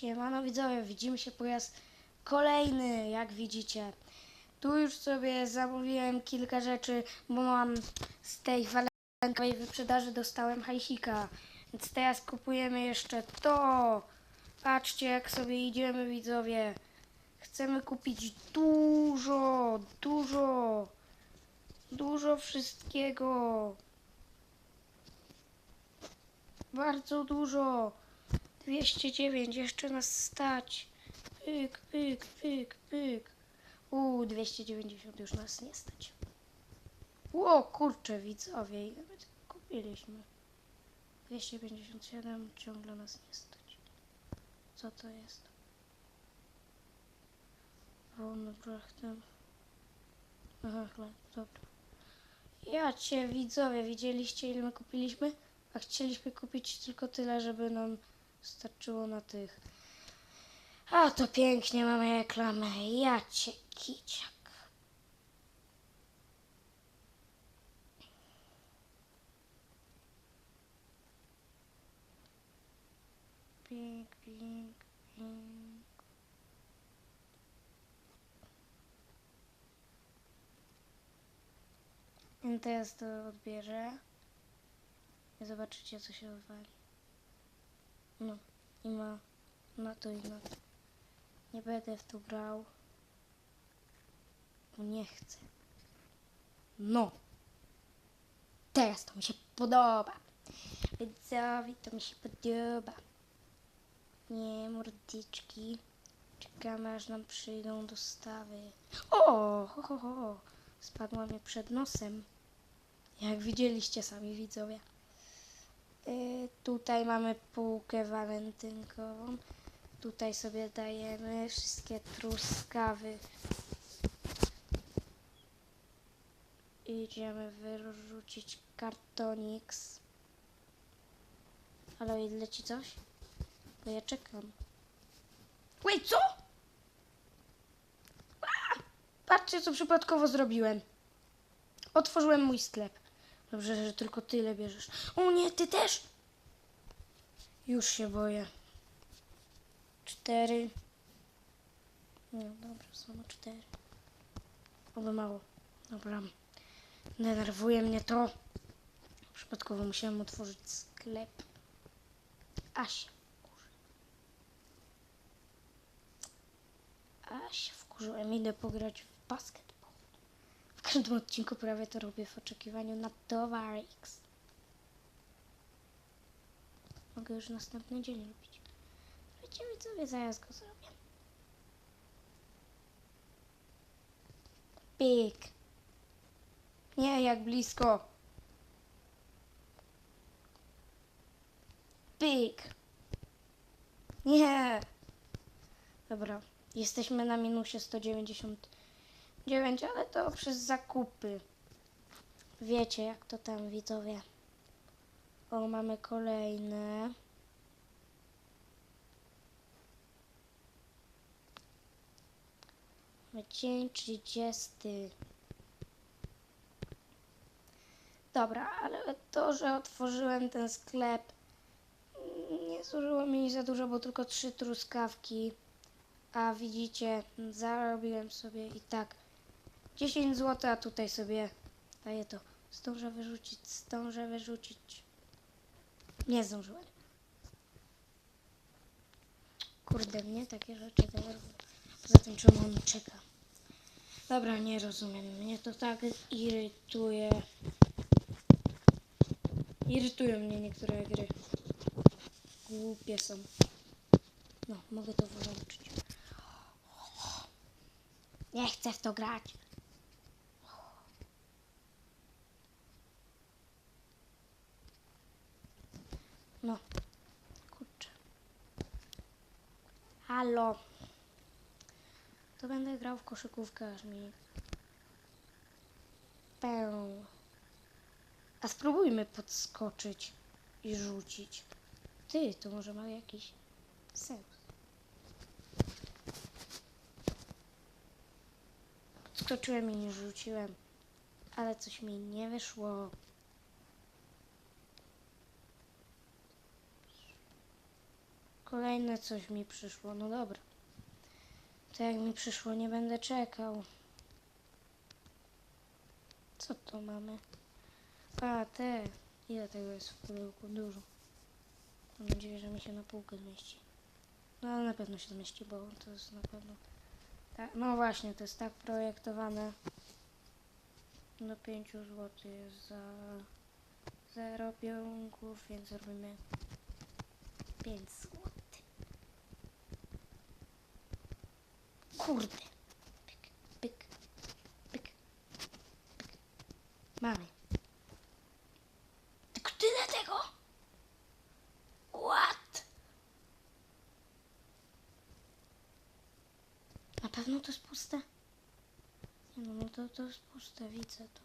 Siemano widzowie, widzimy się po raz kolejny, jak widzicie. Tu już sobie zamówiłem kilka rzeczy, bo mam z tej walentynkowej wyprzedaży dostałem hajsika. Więc teraz kupujemy jeszcze to. Patrzcie jak sobie idziemy widzowie. Chcemy kupić dużo, dużo, dużo wszystkiego. Bardzo dużo. 209, jeszcze nas stać. Pyk, pyk, pyk, pyk. Uuu, 290 już nas nie stać. Ło, kurczę, widzowie, ile my kupiliśmy? 257, ciągle nas nie stać. Co to jest? Wolny brachtem. Aha, chleb, dobra. Ja cię, widzowie, widzieliście ile my kupiliśmy? A chcieliśmy kupić tylko tyle, żeby nam starczyło na tych. A to pięknie mamy reklamę. Ja cię kiciak. Pink, pink, pink. I teraz to odbierze. I zobaczycie co się odwali. No i ma na to i na to. Nie będę w to grał. Bo nie chcę. No. Teraz to mi się podoba. Widzowie, to mi się podoba. Nie, mordyczki. Czekamy aż nam przyjdą dostawy. O, ho, ho, ho. Spadła mi przed nosem. Jak widzieliście sami widzowie. Y, tutaj mamy półkę walentynkową. Tutaj sobie dajemy wszystkie truskawy. Idziemy wyrzucić kartoniks. Ale ile ci coś? Bo ja czekam. Wait, co? A! Patrzcie, co przypadkowo zrobiłem. Otworzyłem mój sklep. Dobrze, że tylko tyle bierzesz. O nie, ty też? Już się boję. Cztery. Nie, dobra, są cztery. Oby mało. Dobra. Denerwuje mnie to. Przypadkowo musiałem otworzyć sklep. A się wkurzy. A się wkurzyłem. Idę pograć w basketball. Każdym odcinku prawie to robię w oczekiwaniu na towar X. Mogę już następny dzień robić. Wiecie widzowie, zaraz go zrobię. Pik. Nie, jak blisko. Pik. Nie. Dobra, jesteśmy na minusie 199, ale to przez zakupy. Wiecie, jak to tam widzowie. O, mamy kolejne. Dzień 30. Dobra, ale to, że otworzyłem ten sklep, nie zużyło mi za dużo, bo tylko trzy truskawki. A widzicie, zarobiłem sobie i tak 10 zł, a tutaj sobie daję to. Zdążę wyrzucić, zdążę wyrzucić. Nie zdążyłem. Kurde, mnie takie rzeczy denerwują. Poza tym, czemu on czeka. Dobra, nie rozumiem. Mnie to tak irytuje. Irytują mnie niektóre gry. Głupie są. No, mogę to wyłączyć. Nie chcę w to grać. No, kurczę. Halo. To będę grał w koszykówkę aż mi... A spróbujmy podskoczyć i rzucić. Ty, to może ma jakiś sens. Podskoczyłem i nie rzuciłem. Ale coś mi nie wyszło. Kolejne coś mi przyszło. No dobra. To jak mi przyszło, nie będę czekał. Co to mamy? A, te. Ile tego jest w pudełku? Dużo. Mam nadzieję, że mi się na półkę zmieści. No ale na pewno się zmieści, bo to jest na pewno... Tak, no właśnie, to jest tak projektowane. Do 5 zł jest za 0 pionków, więc robimy 5 zł. Kurde. Pyk, pyk, pyk, pyk. Mamy. Tylko tyle tego? What? Na pewno to jest puste? Nie no, no to, to jest puste, widzę to.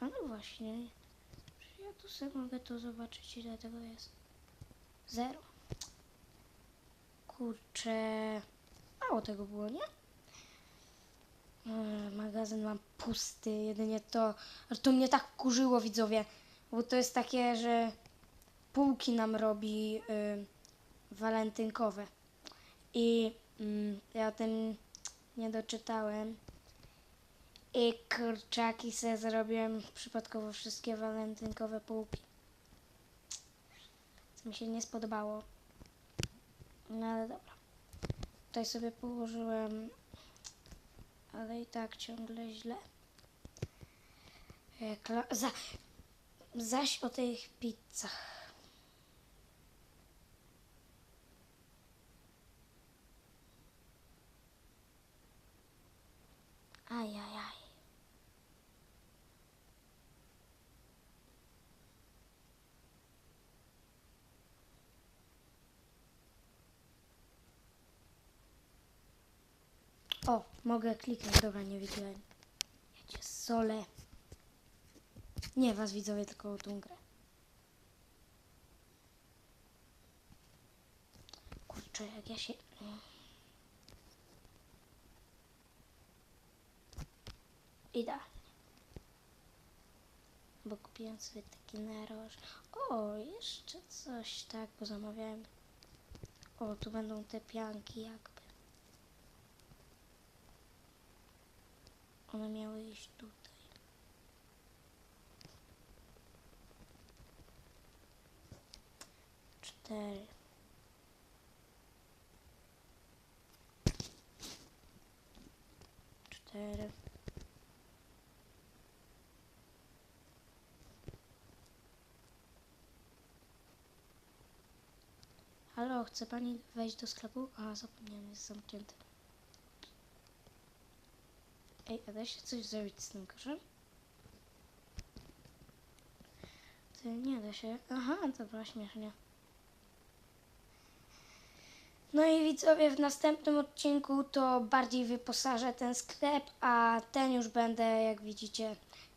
A no właśnie, ja tu sobie mogę to zobaczyć, ile tego jest? Zero. Kurczę, mało tego było, nie? Eee, Magazyn mam pusty, jedynie to, aż to mnie tak kurzyło widzowie, bo to jest takie, że półki nam robi y, walentynkowe. I mm, ja o tym nie doczytałem. I kurczaki sobie zrobiłem przypadkowo wszystkie walentynkowe półki. Mi się nie spodobało. No ale dobra. Tutaj sobie położyłem, ale i tak ciągle źle. Kla- za, zaś o tych pizzach. O, mogę kliknąć. Dobra, nie widziałem. Ja cię solę. Nie was widzowie, tylko tą grę. Kurczę, jak ja się... Idealnie. Bo kupiłem sobie taki naroż. O, jeszcze coś tak, bo zamawiałem. O, tu będą te pianki jakby. One miały iść tutaj. Cztery. Cztery. Halo, chce pani wejść do sklepu? A, zapomniałem, jest zamknięty. Ej, a da się coś zrobić z tym koszem? Ty, nie da się. Aha, dobra, śmiesznie. No i widzowie, w następnym odcinku to bardziej wyposażę ten sklep, a ten już będę, jak widzicie,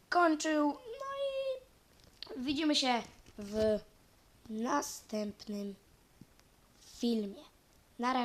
kończył. No i widzimy się w następnym filmie. Na razie.